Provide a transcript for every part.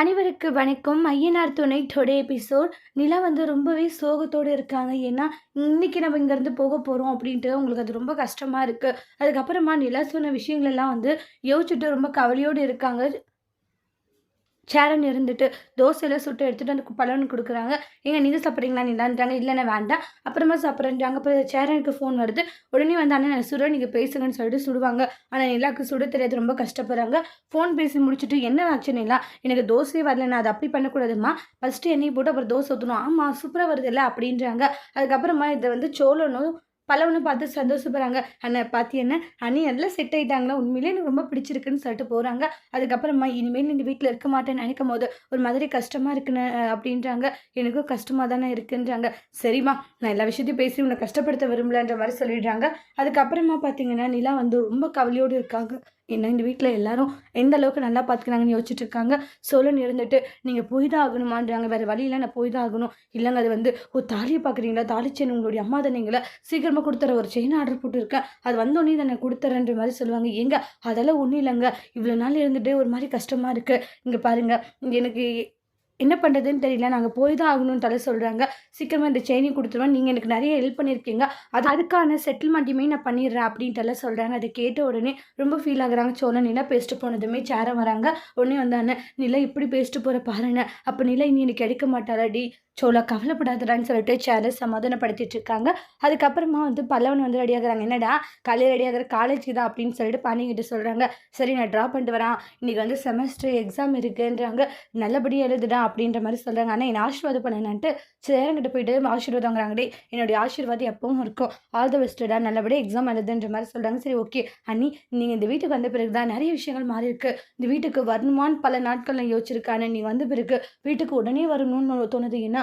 அனைவருக்கு வணக்கம். ஐயனார் துணை டொடே எபிசோட். நிலா வந்து ரொம்பவே சோகத்தோடு இருக்காங்க. ஏன்னா இன்னைக்கு நம்ம இங்கேருந்து போக போகிறோம் அப்படின்ட்டு உங்களுக்கு அது ரொம்ப கஷ்டமாக இருக்குது அதுக்கப்புறமா நிலா சொன்ன விஷயங்களெல்லாம் வந்து யோசிச்சுட்டு ரொம்ப கவலையோடு இருக்காங்க. சேரன் இருந்துட்டு தோசையில் சுட்டு எடுத்துகிட்டு வந்து பலன் கொடுக்குறாங்க. ஏங்க நீங்கள் சாப்பிட்றீங்களா? நிலான்றாங்க இல்லைன்னா வேண்டாம். அப்புறமா சாப்பிட்றேன்றாங்க அப்புறம் சேரனுக்கு ஃபோன் வருது. உடனே வந்து அண்ணன் சுட நீங்கள் பேசுங்கன்னு சொல்லிட்டு சுடுவாங்க. ஆனால் நிலாவுக்கு சுட தெரியாது. ரொம்ப கஷ்டப்படுறாங்க. ஃபோன் பேசி முடிச்சுட்டு என்ன ஆச்சு நிலா? எனக்கு தோசையே வரல. நான் அதை அப்படி பண்ணக்கூடாதுமா ஃபஸ்ட்டு எண்ணெய் போட்டு அப்புறம் தோசை ஊற்றணும் ஆமாம் சூப்பராக வருது இல்லை அப்படின்றாங்க. அதுக்கப்புறமா இதை வந்து சோழனும் பல்லவனை பார்த்து சந்தோஷப்படுறாங்க. அண்ணன் பார்த்து என்ன அண்ணி எல்லாம் செட் ஆகிட்டாங்களா உண்மையிலே எனக்கு ரொம்ப பிடிச்சிருக்குன்னு சொல்லிட்டு போகிறாங்க அதுக்கப்புறமா இனிமேல் நீ வீட்டில் இருக்க மாட்டேன்னு நினைக்கும் போது ஒரு மாதிரி கஷ்டமாக இருக்குன்னு அப்படின்றாங்க. எனக்கும் கஷ்டமாக தானே இருக்குன்றாங்க. சரிம்மா நான் எல்லா விஷயத்தையும் பேசி உன்னை கஷ்டப்படுத்த விரும்பலன்ற மாதிரி சொல்லிடுறாங்க. அதுக்கப்புறமா பார்த்தீங்கன்னா நிலா வந்து ரொம்ப கவலையோடு இருக்காங்க. என்ன இந்த வீட்டில் எல்லாரும் எந்த அளவுக்கு நல்லா பார்த்துக்கிறாங்கன்னு யோசிச்சுட்டு இருக்காங்க? சோழன் இருந்துட்டு நீங்கள் போய் தான் ஆகணுமான்றாங்க வேறு வழியில் நான் போய் தான் ஆகணும் இல்லைங்க அது வந்து ஓ தாலியை பார்க்குறீங்களா தாலி செயின் உங்களுடைய அம்மா தானேங்களா சீக்கிரமாக கொடுத்துற ஒரு செயின் ஆர்டர் போட்டுருக்கேன். அது வந்தோடனே தானே கொடுத்துறேன்ற மாதிரி சொல்லுவாங்க. எங்க அதெல்லாம் ஒன்றும் இல்லைங்க. இவ்வளோ நாள் இருந்துட்டு ஒரு மாதிரி கஷ்டமாக இருக்குது இங்கே பாருங்கள் எனக்கு என்ன பண்ணுறதுன்னு தெரியல. நாங்கள் போய் தான் ஆகணும்னு தலை சொல்கிறாங்க சீக்கிரமாக இந்த செயினி கொடுத்துருவேன் நீங்கள் எனக்கு நிறைய ஹெல்ப் பண்ணியிருக்கீங்க அது அதுக்கான செட்டில்மெண்ட்டுமே நான் பண்ணிடுறேன் அப்படின்ட்டு சொல்கிறாங்க அதை கேட்ட உடனே ரொம்ப ஃபீல் ஆகுறாங்க. சோழன் நிலா பேசிட்டு போனதுமே சேரம் வராங்க. உடனே வந்தானே நிலா இப்படி பேசிட்டு போகிற பாருங்க அப்போ நிலா இனி எனக்கு கிடைக்க மாட்டாளாடி சோழா கவலைப்படாதடான்னு சொல்லிட்டு சேரை சமாதானப்படுத்திட்டு இருக்காங்க அதுக்கப்புறமா வந்து பல்லவன் வந்து ரெடி ஆகுறாங்க. என்னடா காலையில் ஆகிற காலேஜ் தான் அப்படின்னு சொல்லிட்டு பண்ணிக்கிட்டு சொல்கிறாங்க சரி நான் ட்ராப் பண்ணிட்டு வரேன். இன்றைக்கி வந்து செமஸ்டர் எக்ஸாம் இருக்குன்றாங்க. நல்லபடியாக எழுதுடா அப்படின்ற மாதிரி சொல்கிறாங்க ஆனால் என்னை ஆசீர்வாதம் பண்ணேன்ட்டு சேரங்கிட்ட போயிட்டு ஆசீர்வாதம் வாங்குறாங்கடே என்னுடைய ஆசீர்வாதம் எப்பவும் இருக்கும். ஆல் த பெஸ்ட்டடா நல்லபடியாக எக்ஸாம் எழுதுன்ற மாதிரி சொல்கிறாங்க சரி ஓகே அண்ணி நீங்கள் இந்த வீட்டுக்கு வந்த பிறகு தான் நிறைய விஷயங்கள் மாறி இருக்கு. இந்த வீட்டுக்கு வரணுமான்னு பல நாட்கள் நான் யோசிச்சிருக்கேன் நீ வந்த பிறகு வீட்டுக்கு உடனே வரணும்னு தோணுது. ஏன்னா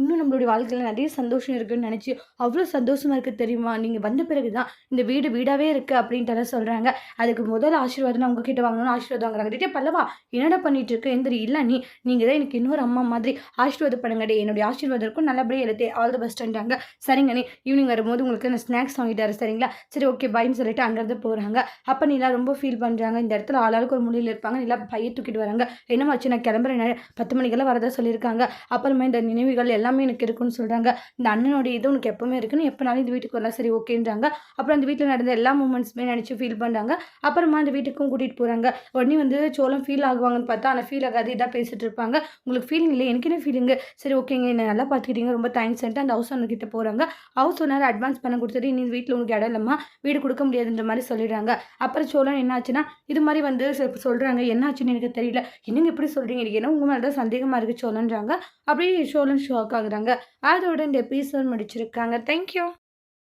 இன்னும் நம்மளுடைய வாழ்க்கையில் நிறைய சந்தோஷம் இருக்குன்னு நினச்சி அவ்வளோ சந்தோஷமாக இருக்குது தெரியுமா? நீங்கள் வந்த பிறகு தான் இந்த வீடு வீடாகவே இருக்குது அப்படின்ட்டு சொல்கிறாங்க அதுக்கு முதல் ஆசீர்வாதம் நான் உங்ககிட்ட வாங்கணும்னு ஆசீர்வாதம் வாங்குறாங்க. டே பல்லவா என்னடா பண்ணிட்டு இருக்கு? எந்திரி இல்லை நீ நீங்கள் தான் எனக்கு இன்னொரு அம்மா மாதிரி ஆசீர்வாதம் பண்ணுங்கடே என்னுடைய ஆசீர்வாதம் இருக்கும். நல்லபடியாக எழுத்தே ஆல் த பெஸ்ட்ன்றாங்க சரிங்க நீ ஈவினிங் வரும்போது உங்களுக்கு நான் ஸ்நாக்ஸ் வாங்கிட்டாரு சரிங்களா? சரி ஓகே பாய்னு சொல்லிட்டு அங்கேருந்து போகிறாங்க அப்போ நீலா ரொம்ப ஃபீல் பண்ணுறாங்க இந்த இடத்துல ஆளாளுக்கு ஒரு முடியில் இருப்பாங்க. நீலா பைய தூக்கிட்டு வராங்க. என்னமாச்சு நான் கிளம்புறேன் பத்து மணிக்கெல்லாம் வரதா சொல்லியிருக்காங்க. அப்புறமா இந்த நினைவுகள் எல்லாமே எனக்கு இருக்குன்னு சொல்கிறாங்க இந்த அண்ணனுடைய இது உனக்கு எப்போவுமே இருக்குன்னு எப்போனாலும் இந்த வீட்டுக்கு வரலாம் சரி ஓகேன்றாங்க. அப்புறம் அந்த வீட்டில் நடந்த எல்லா மூமெண்ட்ஸுமே நினச்சி ஃபீல் பண்ணுறாங்க அப்புறமா அந்த வீட்டுக்கும் கூட்டிகிட்டு போகிறாங்க உடனே வந்து சோளம் ஃபீல் ஆகுவாங்கன்னு பார்த்தா ஆனால் ஃபீல் ஆகாது இதாக பேசிகிட்டு இருப்பாங்க. உங்களுக்கு ஃபீலிங் இல்லை எனக்கு என்ன ஃபீலிங்கு சரி ஓகேங்க என்ன நல்லா பார்த்துக்கிட்டீங்க ரொம்ப தேங்க்ஸ்ன்ட்டு அந்த ஹவுஸ் ஓனர் கிட்ட போகிறாங்க ஹவுஸ் ஓனர் அட்வான்ஸ் பண்ண கொடுத்துட்டு நீ வீட்டில் உனக்கு இடம் இல்லைம்மா வீடு கொடுக்க முடியாதுன்ற மாதிரி சொல்லிடுறாங்க. அப்புறம் சோழன் என்னாச்சுன்னா இது மாதிரி வந்து சொல்கிறாங்க என்னாச்சுன்னு எனக்கு தெரியல. என்னங்க இப்படி சொல்கிறீங்க எனக்கு ஏன்னா உங்கள் மேலே தான் சந்தேகமாக இருக்குது சோழன்றாங்க அப்படியே சோழன் ஷாக் ஆகுறாங்க. அதோட இந்த எபிசோட் முடிச்சிருக்காங்க. தேங்க்யூ